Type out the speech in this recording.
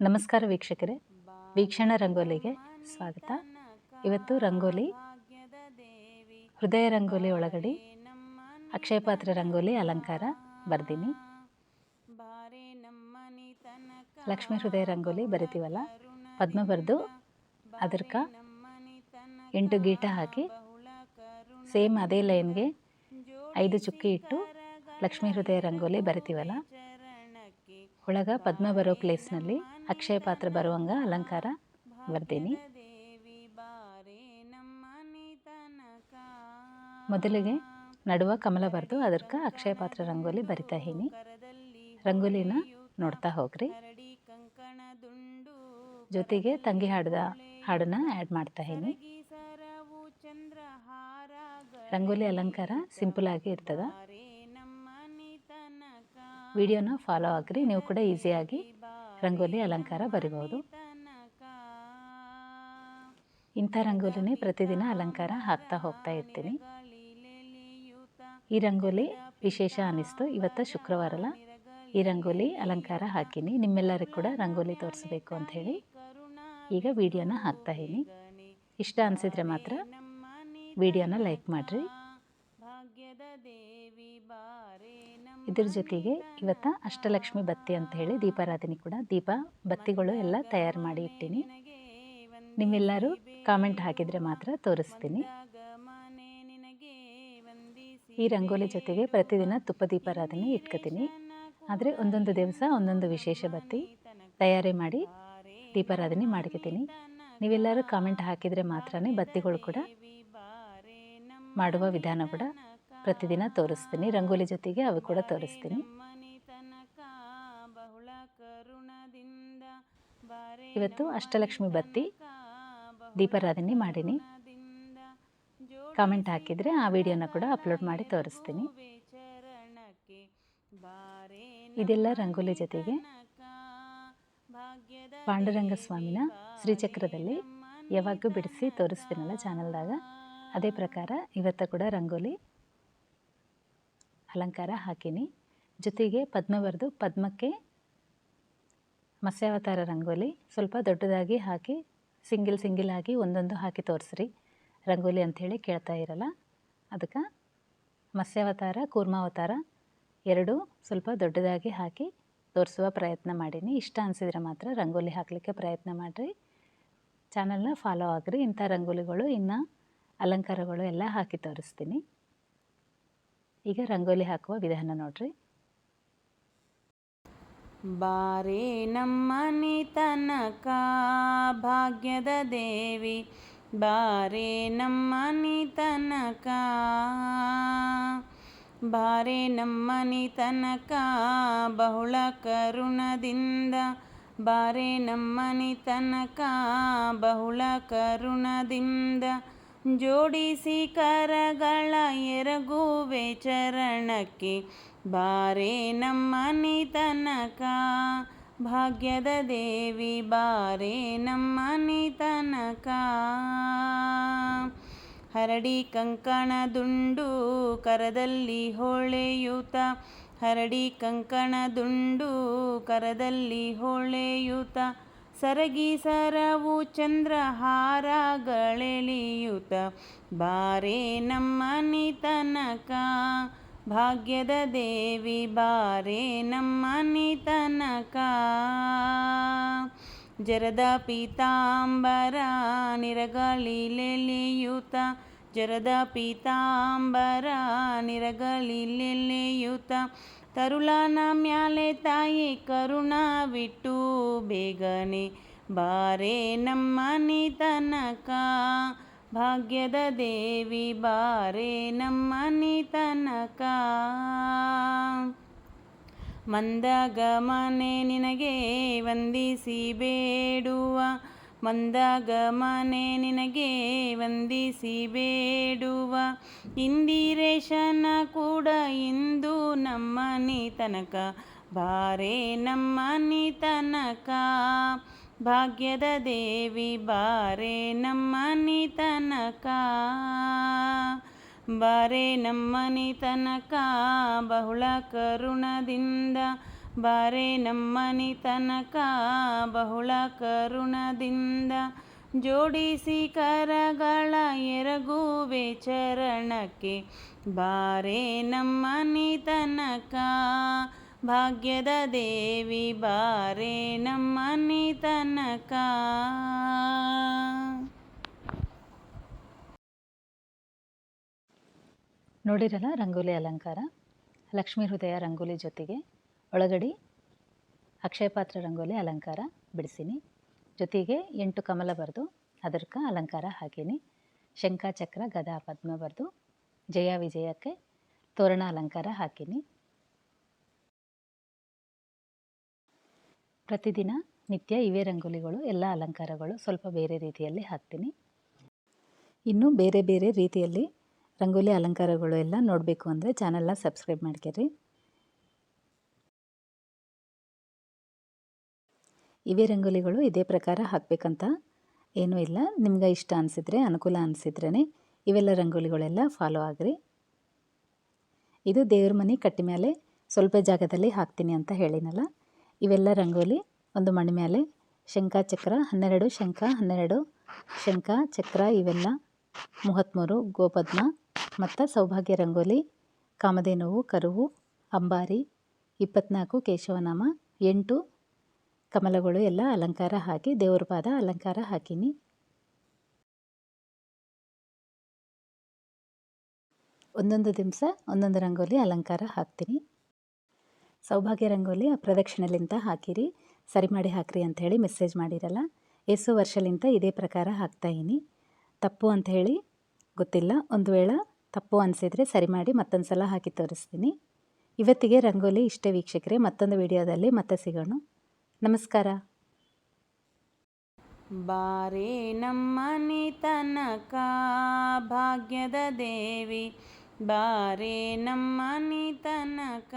ನಮಸ್ಕಾರ ವೀಕ್ಷಕರೇ. ವೀಕ್ಷಣ ರಂಗೋಲಿಗೆ ಸ್ವಾಗತ. ಇವತ್ತು ರಂಗೋಲಿ ಹೃದಯ ರಂಗೋಲಿ ಒಳಗಡೆ ಅಕ್ಷಯ ಪಾತ್ರ ರಂಗೋಲಿ ಅಲಂಕಾರ ಬರ್ದೀನಿ. ಲಕ್ಷ್ಮೀ ಹೃದಯ ರಂಗೋಲಿ ಬರಿತೀವಲ್ಲ? ಪದ್ಮ ಬರೆದು ಅದಕ್ಕೆ ಎಂಟು ಗೀಟ ಹಾಕಿ ಸೇಮ್ ಅದೇ ಲೈನ್ಗೆ ಐದು ಚುಕ್ಕಿ ಇಟ್ಟು ಲಕ್ಷ್ಮೀ ಹೃದಯ ರಂಗೋಲಿ ಬರಿತೀವಲ್ಲ? ಒಳಗ ಪದ್ಮ ಬರೋ ಪ್ಲೇಸ್ನಲ್ಲಿ ಅಕ್ಷಯ ಪಾತ್ರ ಬರುವಂಗ ಅಲಂಕಾರ ಬರ್ತೀನಿ ಮೊದಲಿಗೆ ನಡುವ ಕಮಲ ಬರೆದು ಅದಕ್ಕೆ ಅಕ್ಷಯ ಪಾತ್ರ ರಂಗೋಲಿ ಬರಿತಾ ಹೀನಿ ರಂಗೋಲಿನ ನೋಡ್ತಾ ಹೋಗ್ರಿ. ಜೊತೆಗೆ ತಂಗಿ ಹಾಡ್ದ ಹಾಡನ್ನ ಆ್ಯಡ್ ಮಾಡ್ತಾ ಹೀನಿ ರಂಗೋಲಿ ಅಲಂಕಾರ ಸಿಂಪಲ್ ಆಗಿ ಇರ್ತದ. ವಿಡಿಯೋನ ಫಾಲೋ ಆಗ್ರಿ. ನೀವು ಕೂಡ ಈಸಿಯಾಗಿ ರಂಗೋಲಿ ಅಲಂಕಾರ ಬರಿಬಹುದು. ಇಂಥ ರಂಗೋಲಿನೇ ಪ್ರತಿದಿನ ಅಲಂಕಾರ ಹಾಕ್ತಾ ಹೋಗ್ತಾ ಇರ್ತೀನಿ. ಈ ರಂಗೋಲಿ ವಿಶೇಷ ಅನಿಸ್ತು. ಇವತ್ತು ಶುಕ್ರವಾರಲ್ಲ ಈ ರಂಗೋಲಿ ಅಲಂಕಾರ ಹಾಕಿನಿ. ನಿಮ್ಮೆಲ್ಲರಿಗೂ ಕೂಡ ರಂಗೋಲಿ ತೋರಿಸ್ಬೇಕು ಹೇಳಿ ಈಗ ವಿಡಿಯೋನ ಹಾಕ್ತಾ ಇದೀನಿ. ಇಷ್ಟ ಅನಿಸಿದ್ರೆ ಮಾತ್ರ ವಿಡಿಯೋನ ಲೈಕ್ ಮಾಡಿರಿ. ಇದ್ರ ಜೊತೆಗೆ ಇವತ್ತು ಅಷ್ಟಲಕ್ಷ್ಮಿ ಬತ್ತಿ ಅಂತ ಹೇಳಿ ದೀಪಾರಾಧನೆ ಕೂಡ ದೀಪ ಬತ್ತಿಗಳು ಎಲ್ಲ ತಯಾರು ಮಾಡಿ ಇಟ್ಟಿನಿ. ನಿಮ್ಮೆಲ್ಲರೂ ಕಾಮೆಂಟ್ ಹಾಕಿದರೆ ಮಾತ್ರ ತೋರಿಸ್ತೀನಿ. ಈ ರಂಗೋಲಿ ಜೊತೆಗೆ ಪ್ರತಿದಿನ ತುಪ್ಪ ದೀಪಾರಾಧನೆ ಇಟ್ಕೋತೀನಿ. ಆದರೆ ಒಂದೊಂದು ದಿವಸ, ಒಂದೊಂದು ವಿಶೇಷ ಬತ್ತಿ ತಯಾರಿ ಮಾಡಿ ದೀಪಾರಾಧನೆ ಮಾಡ್ಕೋತೀನಿ. ನೀವೆಲ್ಲರೂ ಕಾಮೆಂಟ್ ಹಾಕಿದರೆ ಮಾತ್ರನೇ ಬತ್ತಿಗಳು ಕೂಡ ಮಾಡುವ ವಿಧಾನ ಕೂಡ ಪ್ರತಿದಿನ ತೋರಿಸ್ತೀನಿ. ರಂಗೋಲಿ ಜೊತೆಗೆ ಅವು ಕೂಡ ತೋರಿಸ್ತೀನಿ. ಇವತ್ತು ಅಷ್ಟಲಕ್ಷ್ಮಿ ಬತ್ತಿ, ದೀಪಾರಾಧನೆ ಮಾಡೀನಿ. ಕಾಮೆಂಟ್ ಹಾಕಿದರೆ ಆ ವಿಡಿಯೋನ ಕೂಡ ಅಪ್ಲೋಡ್ ಮಾಡಿ ತೋರಿಸ್ತೀನಿ. ಇದೆಲ್ಲ ರಂಗೋಲಿ ಜೊತೆಗೆ ಪಾಂಡುರಂಗ ಸ್ವಾಮಿನ ಶ್ರೀಚಕ್ರದಲ್ಲಿ ಯಾವಾಗೂ ಬಿಡಿಸಿ ತೋರಿಸ್ತೀನಲ್ಲ ಚಾನಲ್ದಾಗ ಅದೇ ಪ್ರಕಾರ ಇವತ್ತು ಕೂಡ ರಂಗೋಲಿ ಅಲಂಕಾರ ಹಾಕೀನಿ. ಜೊತೆಗೆ ಪದ್ಮ ಬರೆದು ಪದ್ಮಕ್ಕೆ ಮತ್ಸ್ಯಾವತಾರ ರಂಗೋಲಿ ಸ್ವಲ್ಪ ದೊಡ್ಡದಾಗಿ ಹಾಕಿ, ಸಿಂಗಿಲ್ ಸಿಂಗಿಲ್ ಆಗಿ ಒಂದೊಂದು ಹಾಕಿ ತೋರಿಸ್ರಿ. ರಂಗೋಲಿ ಅಂಥೇಳಿ ಕೇಳ್ತಾ ಇರಲ್ಲ. ಅದಕ್ಕೆ ಮತ್ಸ್ಯಾವತಾರ, ಕೂರ್ಮಾವತಾರ ಎರಡು ಸ್ವಲ್ಪ ದೊಡ್ಡದಾಗಿ ಹಾಕಿ ತೋರಿಸುವ ಪ್ರಯತ್ನ ಮಾಡೀನಿ. ಇಷ್ಟ ಅನಿಸಿದ್ರೆ ಮಾತ್ರ ರಂಗೋಲಿ ಹಾಕಲಿಕ್ಕೆ ಪ್ರಯತ್ನ ಮಾಡಿರಿ. ಚಾನಲ್ನ ಫಾಲೋ ಆಗಿರಿ. ಇಂಥ ರಂಗೋಲಿಗಳು ಇನ್ನು ಅಲಂಕಾರಗಳು ಎಲ್ಲ ಹಾಕಿ ತೋರಿಸ್ತೀನಿ. ಈಗ ರಂಗೋಲಿ ಹಾಕುವ ವಿಧಾನ ನೋಡ್ರಿ. ಬಾರೆ ನಮ್ಮನೆ ತನಕ ಭಾಗ್ಯದ ದೇವಿ, ಬಾರೆ ನಮ್ಮನೆ ತನಕ, ಬಾರೆ ನಮ್ಮನೆ ತನಕ ಬಹುಳ ಕರುಣದಿಂದ, ಬಾರೆ ನಮ್ಮನೆ ತನಕ ಬಹುಳ ಕರುಣದಿಂದ ಜೋಡಿಸಿ ಕರಗಳ ಎರಗುವೆ ಚರಣಕ್ಕೆ ಬಾರೆ ನಮ್ಮ ನಿತನಕ ಭಾಗ್ಯದ ದೇವಿ ಬಾರೆ ನಮ್ಮ ನಿತನಕ ಹರಡಿ ಕಂಕಣ ದುಂಡು ಕರದಲ್ಲಿ ಹೊಳೆಯುತ. ಹರಡಿ ಕಂಕಣ ದುಂಡು ಕರದಲ್ಲಿ ಹೊಳೆಯುತ. ಸರಗಿ ಸರವು ಚಂದ್ರಹಾರಗಳೆಳಿಯುತ. ಬಾರೆ ನಮ್ಮ ನಿತನಕ, ಭಾಗ್ಯದ ದೇವಿ, ಬಾರೆ ನಮ್ಮ ನಿತನಕ. ಜರದ ಪೀತಾಂಬರ ನಿರಗಳಿಲೆಲೆಯುತ ಜರದ ಪೀತಾಂಬರ ನಿರಗಳಿಲೆಲೆಯುತ ತರುಳನ ಮ್ಯಾಲೆ ತಾಯಿ ಕರುಣವಿಟ್ಟು ಬೇಗನೆ ಬಾರೆ ನಮ್ಮನೆ ತನಕ ಭಾಗ್ಯದ ದೇವಿ ಬಾರೆ ನಮ್ಮನೆ ತನಕ ಮಂದಗಮನೆ ನಿನಗೆ ವಂದಿಸಿ ಬೇಡುವ ಮಂದಾಗ ಮನೆ ನಿನಗೆ ವಂದಿಸಿ ಬೇಡುವ ಇಂದಿರೇಶನ ಕೂಡ ಇಂದು ನಮ್ಮನೆ ತನಕ ಬಾರೆ ನಮ್ಮನಿ ತನಕ ಭಾಗ್ಯದ ದೇವಿ, ಬಾರೆ ನಮ್ಮನಿ ತನಕ ಬಾರೆ ನಮ್ಮನಿ ತನಕ ಬಹುಳ ಕರುಣದಿಂದ ಬಾರೆ ನಮ್ಮನಿ ತನಕ ಬಹುಳ ಕರುಣದಿಂದ ಜೋಡಿಸಿ ಕರಗಳ ಎರಗುವೆ ಚರಣಕ್ಕೆ. ಬಾರೆ ನಮ್ಮನಿ ತನಕ ಭಾಗ್ಯದ ದೇವಿ, ಬಾರೆ ನಮ್ಮನಿ ತನಕ. ನೋಡಿರಲ್ಲ ರಂಗೋಲಿ ಅಲಂಕಾರ? ಲಕ್ಷ್ಮೀ ಹೃದಯ ರಂಗೋಲಿ ಜೊತೆಗೆ. ಒಳಗಡೆ ಅಕ್ಷಯ ಪಾತ್ರ ರಂಗೋಲಿ ಅಲಂಕಾರ ಬಿಡಿಸೀನಿ. ಜೊತೆಗೆ ಎಂಟು ಕಮಲ ಬರೆದು ಅದಕ್ಕೆ ಅಲಂಕಾರ ಹಾಕೀನಿ. ಶಂಖ ಚಕ್ರ ಗದಾ ಪದ್ಮ ಬರೆದು ಜಯ ವಿಜಯಕ್ಕೆ ತೋರಣ ಅಲಂಕಾರ ಹಾಕೀನಿ. ಪ್ರತಿದಿನ ನಿತ್ಯ ಇವೇ ರಂಗೋಲಿಗಳು, ಎಲ್ಲ ಅಲಂಕಾರಗಳು ಸ್ವಲ್ಪ ಬೇರೆ ರೀತಿಯಲ್ಲಿ ಹಾಕ್ತೀನಿ. ಇನ್ನು ಬೇರೆ ಬೇರೆ ರೀತಿಯಲ್ಲಿ ರಂಗೋಲಿ ಅಲಂಕಾರಗಳು ಎಲ್ಲ ನೋಡಬೇಕು ಅಂದರೆ ಚಾನಲ್ನ ಸಬ್ಸ್ಕ್ರೈಬ್ ಮಾಡ್ಕೊರಿ. ಇವೇ ರಂಗೋಲಿಗಳು ಇದೇ ಪ್ರಕಾರ ಹಾಕಬೇಕಂತ ಏನೂ ಇಲ್ಲ. ನಿಮ್ಗೆ ಇಷ್ಟ ಅನಿಸಿದ್ರೆ, ಅನುಕೂಲ ಅನಿಸಿದ್ರೇ ಇವೆಲ್ಲ ರಂಗೋಲಿಗಳೆಲ್ಲ ಫಾಲೋ ಆಗ್ರಿ. ಇದು ದೇವ್ರ ಮನೆ ಕಟ್ಟಿ ಮೇಲೆ ಸ್ವಲ್ಪ ಜಾಗದಲ್ಲಿ ಹಾಕ್ತೀನಿ ಅಂತ ಹೇಳಿನಲ್ಲ. ಇವೆಲ್ಲ ರಂಗೋಲಿ, ಒಂದು ಮಣಿ ಮೇಲೆ ಶಂಖ, ಚಕ್ರ, ಹನ್ನೆರಡು ಶಂಖ ಹನ್ನೆರಡು ಶಂಖ, ಚಕ್ರ, ಇವೆಲ್ಲ ಮೂವತ್ತ್ಮೂರು ಗೋಪದ್ಮ ಮತ್ತು ಸೌಭಾಗ್ಯ ರಂಗೋಲಿ, ಕಾಮಧೇನುವು, ಕರುವು, ಅಂಬಾರಿ, ಇಪ್ಪತ್ನಾಲ್ಕು, ಕೇಶವನಾಮ, ಎಂಟು ಕಮಲಗಳು ಎಲ್ಲ ಅಲಂಕಾರ ಹಾಕಿ, ದೇವ್ರ ಪಾದ ಅಲಂಕಾರ ಹಾಕೀನಿ. ಒಂದೊಂದು ದಿವಸ ಒಂದೊಂದು ರಂಗೋಲಿ ಅಲಂಕಾರ ಹಾಕ್ತೀನಿ. ಸೌಭಾಗ್ಯ ರಂಗೋಲಿ ಪ್ರದಕ್ಷಿಣೆಲಿಂತ ಹಾಕಿರಿ. ಸರಿ ಮಾಡಿ ಹಾಕ್ರಿ ಅಂಥೇಳಿ ಮೆಸೇಜ್ ಮಾಡಿರಲ್ಲ. ಎಷ್ಟು ವರ್ಷಲಿಂತ ಇದೇ ಪ್ರಕಾರ ಹಾಕ್ತಾಯಿನಿ ತಪ್ಪು ಅಂತ ಹೇಳಿ ಗೊತ್ತಿಲ್ಲ. ಒಂದು ವೇಳೆ ತಪ್ಪು ಅನಿಸಿದರೆ ಸರಿ ಮಾಡಿ ಮತ್ತೊಂದು ಸಲ ಹಾಕಿ ತೋರಿಸ್ತೀನಿ. ಇವತ್ತಿಗೆ ರಂಗೋಲಿ ಇಷ್ಟೇ ವೀಕ್ಷಕರೇ. ಮತ್ತೊಂದು ವಿಡಿಯೋದಲ್ಲಿ ಮತ್ತೆ ಸಿಗೋಣ. ನಮಸ್ಕಾರ. ಬಾರೆ ನಮ್ಮನಿ ತನಕ ಭಾಗ್ಯದ ದೇವಿ ಬಾರೆ ನಮ್ಮನಿ ತನಕ.